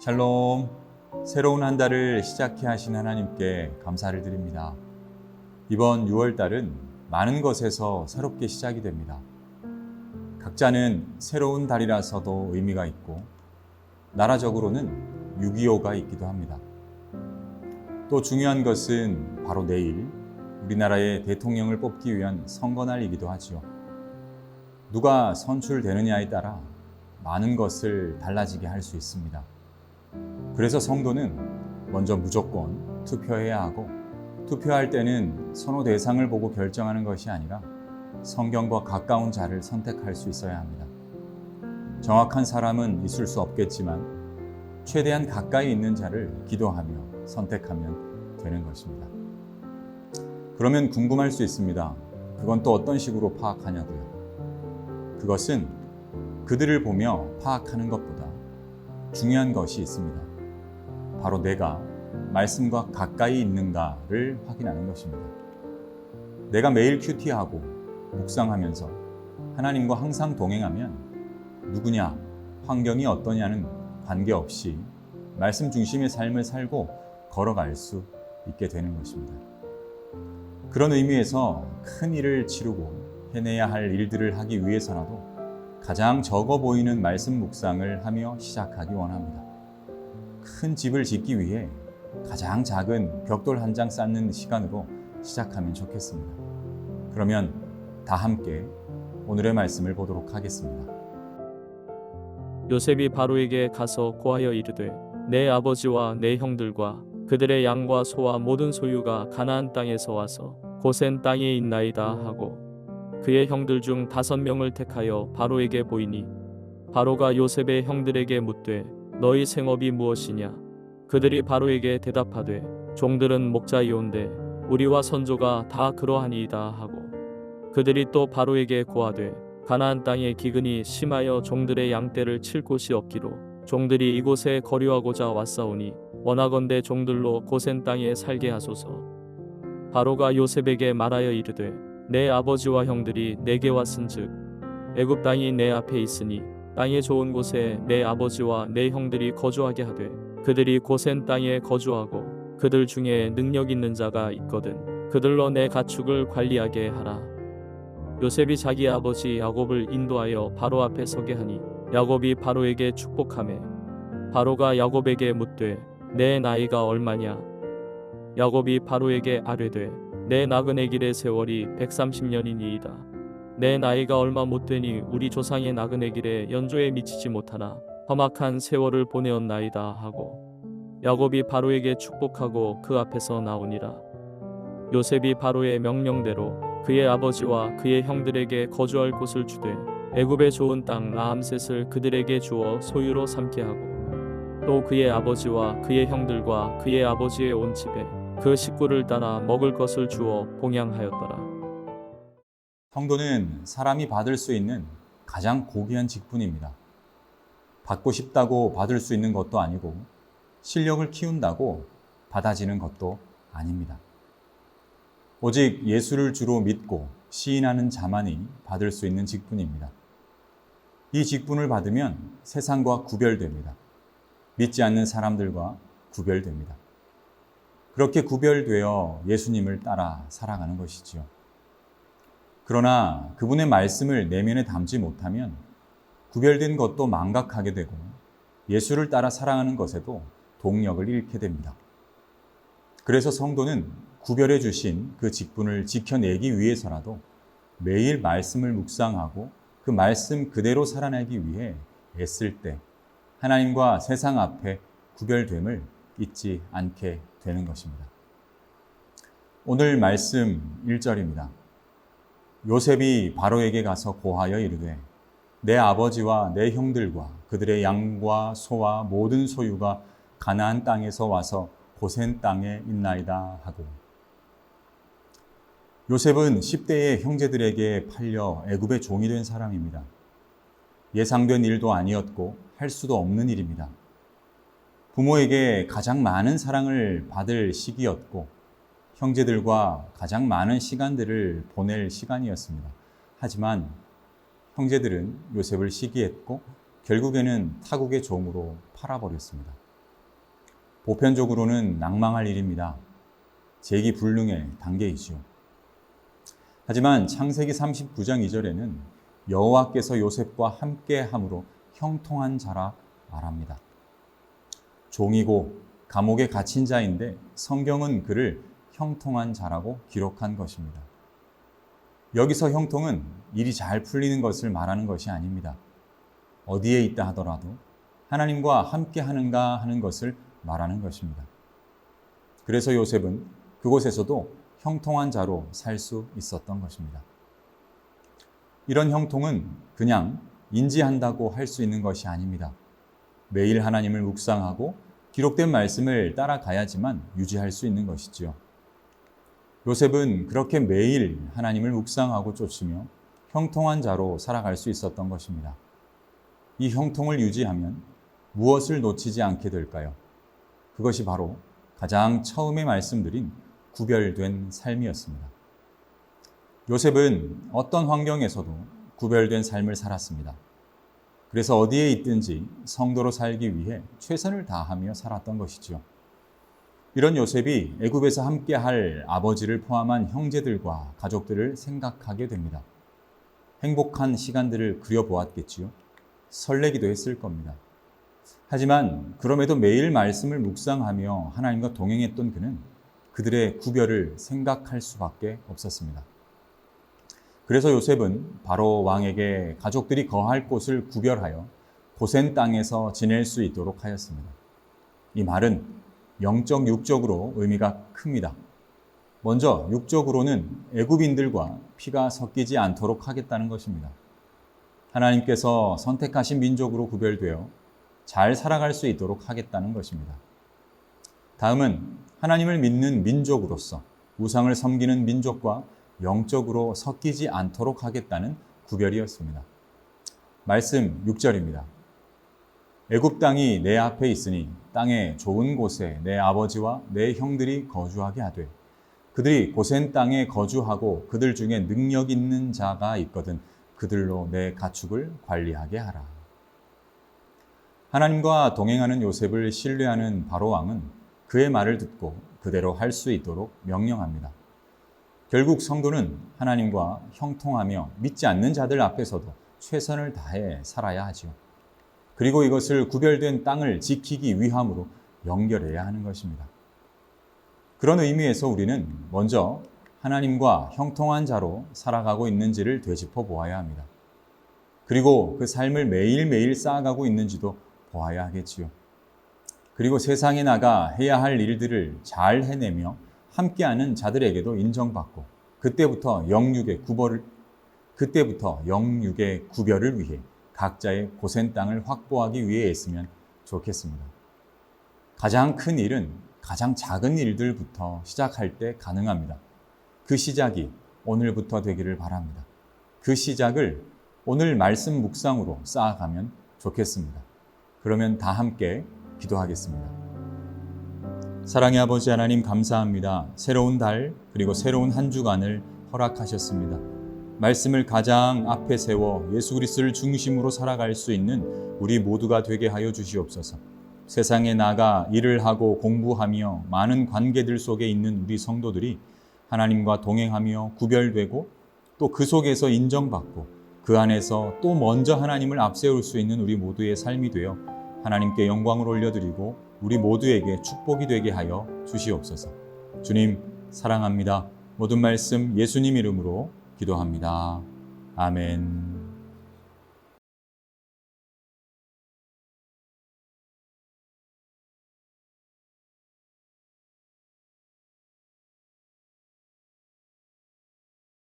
샬롬. 새로운 한 달을 시작해 하신 하나님께 감사를 드립니다. 이번 6월 달은 많은 것에서 새롭게 시작이 됩니다. 각자는 새로운 달이라서도 의미가 있고, 나라적으로는 6.25가 있기도 합니다. 또 중요한 것은 바로 내일 우리나라의 대통령을 뽑기 위한 선거날이기도 하지요. 누가 선출되느냐에 따라 많은 것을 달라지게 할 수 있습니다. 그래서 성도는 먼저 무조건 투표해야 하고 투표할 때는 선호 대상을 보고 결정하는 것이 아니라 성경과 가까운 자를 선택할 수 있어야 합니다. 정확한 사람은 있을 수 없겠지만 최대한 가까이 있는 자를 기도하며 선택하면 되는 것입니다. 그러면 궁금할 수 있습니다. 그건 또 어떤 식으로 파악하냐고요. 그것은 그들을 보며 파악하는 것보다 중요한 것이 있습니다. 바로 내가 말씀과 가까이 있는가를 확인하는 것입니다. 내가 매일 큐티하고 묵상하면서 하나님과 항상 동행하면 누구냐, 환경이 어떠냐는 관계없이 말씀 중심의 삶을 살고 걸어갈 수 있게 되는 것입니다. 그런 의미에서 큰 일을 치르고 해내야 할 일들을 하기 위해서라도 가장 적어 보이는 말씀 묵상을 하며 시작하기 원합니다. 큰 집을 짓기 위해 가장 작은 벽돌 한 장 쌓는 시간으로 시작하면 좋겠습니다. 그러면 다 함께 오늘의 말씀을 보도록 하겠습니다. 요셉이 바로에게 가서 고하여 이르되 내 아버지와 내 형들과 그들의 양과 소와 모든 소유가 가나안 땅에서 와서 고센 땅에 있나이다 하고 그의 형들 중 다섯 명을 택하여 바로에게 보이니 바로가 요셉의 형들에게 묻되 너희 생업이 무엇이냐? 그들이 바로에게 대답하되 종들은 목자이온데 우리와 선조가 다 그러하니이다 하고 그들이 또 바로에게 고하되 가나안 땅에 기근이 심하여 종들의 양떼를 칠 곳이 없기로 종들이 이곳에 거류하고자 왔사오니 원하건대 종들로 고센 땅에 살게 하소서. 바로가 요셉에게 말하여 이르되 내 아버지와 형들이 내게 왔은즉 애굽 땅이 내 앞에 있으니 땅의 좋은 곳에 내 아버지와 내 형들이 거주하게 하되 그들이 고센 땅에 거주하고 그들 중에 능력 있는 자가 있거든 그들로 내 가축을 관리하게 하라. 요셉이 자기 아버지 야곱을 인도하여 바로 앞에 서게 하니 야곱이 바로에게 축복하매 바로가 야곱에게 묻되 내 나이가 얼마냐? 야곱이 바로에게 아뢰되 내 나그네 길의 세월이 130년이니이다. 내 나이가 얼마 못 되니 우리 조상의 나그네 길에 연조에 미치지 못하나 험악한 세월을 보내었나이다 하고 야곱이 바로에게 축복하고 그 앞에서 나오니라. 요셉이 바로의 명령대로 그의 아버지와 그의 형들에게 거주할 곳을 주되 애굽의 좋은 땅 라암셋을 그들에게 주어 소유로 삼게 하고 또 그의 아버지와 그의 형들과 그의 아버지의 온 집에 그 식구를 따라 먹을 것을 주어 봉양하였더라. 성도는 사람이 받을 수 있는 가장 고귀한 직분입니다. 받고 싶다고 받을 수 있는 것도 아니고 실력을 키운다고 받아지는 것도 아닙니다. 오직 예수를 주로 믿고 시인하는 자만이 받을 수 있는 직분입니다. 이 직분을 받으면 세상과 구별됩니다. 믿지 않는 사람들과 구별됩니다. 그렇게 구별되어 예수님을 따라 살아가는 것이지요. 그러나 그분의 말씀을 내면에 담지 못하면 구별된 것도 망각하게 되고 예수를 따라 살아가는 것에도 동력을 잃게 됩니다. 그래서 성도는 구별해 주신 그 직분을 지켜내기 위해서라도 매일 말씀을 묵상하고 그 말씀 그대로 살아내기 위해 애쓸 때 하나님과 세상 앞에 구별됨을 잊지 않게 되는 것입니다. 오늘 말씀 1절입니다. 요셉이 바로에게 가서 고하여 이르되 내 아버지와 내 형들과 그들의 양과 소와 모든 소유가 가나안 땅에서 와서 고센 땅에 있나이다 하고 요셉은 10대의 형제들에게 팔려 애굽의 종이 된 사람입니다. 예상된 일도 아니었고 할 수도 없는 일입니다. 부모에게 가장 많은 사랑을 받을 시기였고 형제들과 가장 많은 시간들을 보낼 시간이었습니다. 하지만 형제들은 요셉을 시기했고 결국에는 타국의 종으로 팔아버렸습니다. 보편적으로는 낭망할 일입니다. 재기불능의 단계이지요. 하지만 창세기 39장 2절에는 여호와께서 요셉과 함께 함으로 형통한 자라 말합니다. 종이고 감옥에 갇힌 자인데 성경은 그를 형통한 자라고 기록한 것입니다. 여기서 형통은 일이 잘 풀리는 것을 말하는 것이 아닙니다. 어디에 있다 하더라도 하나님과 함께 하는가 하는 것을 말하는 것입니다. 그래서 요셉은 그곳에서도 형통한 자로 살 수 있었던 것입니다. 이런 형통은 그냥 인지한다고 할 수 있는 것이 아닙니다. 매일 하나님을 묵상하고 기록된 말씀을 따라가야지만 유지할 수 있는 것이지요. 요셉은 그렇게 매일 하나님을 묵상하고 쫓으며 형통한 자로 살아갈 수 있었던 것입니다. 이 형통을 유지하면 무엇을 놓치지 않게 될까요? 그것이 바로 가장 처음에 말씀드린 구별된 삶이었습니다. 요셉은 어떤 환경에서도 구별된 삶을 살았습니다. 그래서 어디에 있든지 성도로 살기 위해 최선을 다하며 살았던 것이지요. 이런 요셉이 애굽에서 함께 할 아버지를 포함한 형제들과 가족들을 생각하게 됩니다. 행복한 시간들을 그려보았겠지요. 설레기도 했을 겁니다. 하지만 그럼에도 매일 말씀을 묵상하며 하나님과 동행했던 그는 그들의 구별을 생각할 수밖에 없었습니다. 그래서 요셉은 바로 왕에게 가족들이 거할 곳을 구별하여 고센 땅에서 지낼 수 있도록 하였습니다. 이 말은 영적 육적으로 의미가 큽니다. 먼저 육적으로는 애굽인들과 피가 섞이지 않도록 하겠다는 것입니다. 하나님께서 선택하신 민족으로 구별되어 잘 살아갈 수 있도록 하겠다는 것입니다. 다음은 하나님을 믿는 민족으로서 우상을 섬기는 민족과 영적으로 섞이지 않도록 하겠다는 구별이었습니다. 말씀 6절입니다. 애굽 땅이 내 앞에 있으니 땅의 좋은 곳에 내 아버지와 내 형들이 거주하게 하되 그들이 고센 땅에 거주하고 그들 중에 능력 있는 자가 있거든 그들로 내 가축을 관리하게 하라. 하나님과 동행하는 요셉을 신뢰하는 바로 왕은 그의 말을 듣고 그대로 할 수 있도록 명령합니다. 결국 성도는 하나님과 형통하며 믿지 않는 자들 앞에서도 최선을 다해 살아야 하지요. 그리고 이것을 구별된 땅을 지키기 위함으로 연결해야 하는 것입니다. 그런 의미에서 우리는 먼저 하나님과 형통한 자로 살아가고 있는지를 되짚어 보아야 합니다. 그리고 그 삶을 매일매일 쌓아가고 있는지도 보아야 하겠지요. 그리고 세상에 나가 해야 할 일들을 잘 해내며 함께하는 자들에게도 인정받고 그때부터 영육의 구별을 그때부터 영육의 구별을 위해 각자의 고센 땅을 확보하기 위해 했으면 좋겠습니다. 가장 큰 일은 가장 작은 일들부터 시작할 때 가능합니다. 그 시작이 오늘부터 되기를 바랍니다. 그 시작을 오늘 말씀 묵상으로 쌓아가면 좋겠습니다. 그러면 다 함께 기도하겠습니다. 사랑의 아버지 하나님 감사합니다. 새로운 달 그리고 새로운 한 주간을 허락하셨습니다. 말씀을 가장 앞에 세워 예수 그리스도를 중심으로 살아갈 수 있는 우리 모두가 되게 하여 주시옵소서. 세상에 나가 일을 하고 공부하며 많은 관계들 속에 있는 우리 성도들이 하나님과 동행하며 구별되고 또 그 속에서 인정받고 그 안에서 또 먼저 하나님을 앞세울 수 있는 우리 모두의 삶이 되어 하나님께 영광을 올려드리고 우리 모두에게 축복이 되게 하여 주시옵소서. 주님, 사랑합니다. 모든 말씀 예수님 이름으로 기도합니다. 아멘.